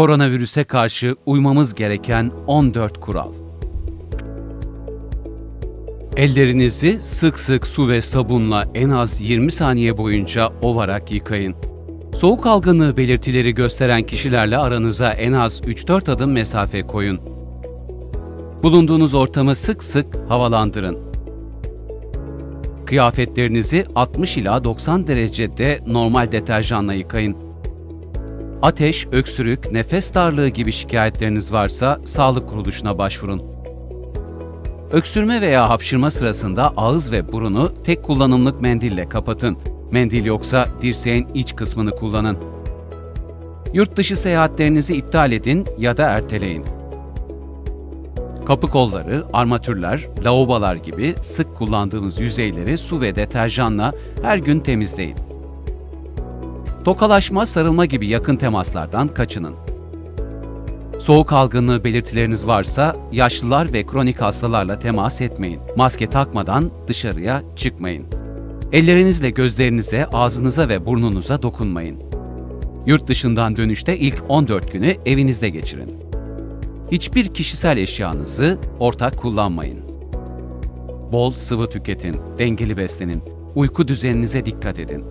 Koronavirüse karşı uymamız gereken 14 kural. Ellerinizi sık sık su ve sabunla en az 20 saniye boyunca ovarak yıkayın. Soğuk algınlığı belirtileri gösteren kişilerle aranıza en az 3-4 adım mesafe koyun. Bulunduğunuz ortamı sık sık havalandırın. Kıyafetlerinizi 60 ila 90 derecede normal deterjanla yıkayın. Ateş, öksürük, nefes darlığı gibi şikayetleriniz varsa sağlık kuruluşuna başvurun. Öksürme veya hapşırma sırasında ağız ve burunu tek kullanımlık mendille kapatın. Mendil yoksa dirseğin iç kısmını kullanın. Yurt dışı seyahatlerinizi iptal edin ya da erteleyin. Kapı kolları, armatürler, lavabolar gibi sık kullandığınız yüzeyleri su ve deterjanla her gün temizleyin. Tokalaşma, sarılma gibi yakın temaslardan kaçının. Soğuk algınlığı belirtileriniz varsa yaşlılar ve kronik hastalarla temas etmeyin. Maske takmadan dışarıya çıkmayın. Ellerinizle gözlerinize, ağzınıza ve burnunuza dokunmayın. Yurt dışından dönüşte ilk 14 günü evinizde geçirin. Hiçbir kişisel eşyanızı ortak kullanmayın. Bol sıvı tüketin, dengeli beslenin, uyku düzeninize dikkat edin.